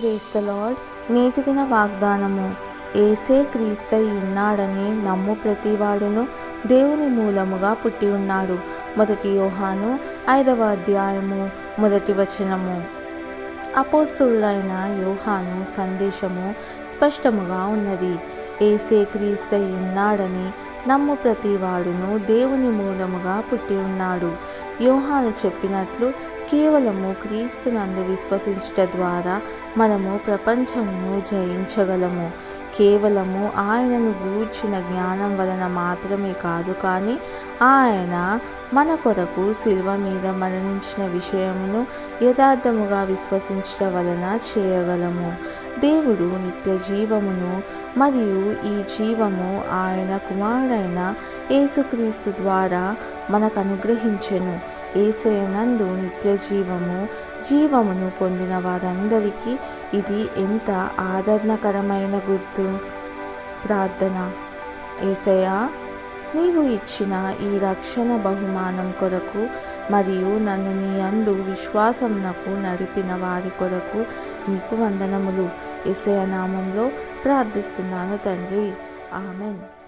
ప్రేస్త lord నేటి దిన వాగ్దానము. ఏసే క్రీస్తై ఉన్నాడని నమ్ము ప్రతివాడును దేవుని మూలముగా పుట్టి ఉన్నాడు. మొదటి యోహాను ఐదవ అధ్యాయము మొదటి వచనము. అపోస్తులైన యోహాను సందేశము స్పష్టముగా ఉన్నది. ఏసే క్రీస్తై ఉన్నాడని నమ్ము ప్రతివాడును దేవుని మూలముగా పుట్టి ఉన్నాడు. యోహాను చెప్పినట్లు కేవలము క్రీస్తునందు విశ్వసించుట ద్వారా మనము ప్రపంచమును జయించగలము. కేవలము ఆయనను గూర్చిన జ్ఞానం వలన మాత్రమే కాదు కానీ ఆయన మన కొరకు శిల్వ మీద మరణించిన విషయమును యథార్థముగా విశ్వసించట వలన చేయగలము. దేవుడు నిత్య జీవమును మరియు ఈ జీవము ఆయన కుమారుడైన యేసుక్రీస్తు ద్వారా మనకు అనుగ్రహించెను ఏసయనందు నిత్య జీవము జీవమును పొందిన వారందరికీ ఇది ఎంత ఆదరణకరమైన గుర్తు? ప్రార్థన. ఏసయ్యా నీవు ఇచ్చిన ఈ రక్షణ బహుమానం కొరకు మరియు నన్ను నీ అందు విశ్వాసంనకు నడిపిన వారి కొరకు నీకు వందనములు. ఎసయ నామంలో ప్రార్థిస్తున్నాను తండ్రి. ఆమెన్.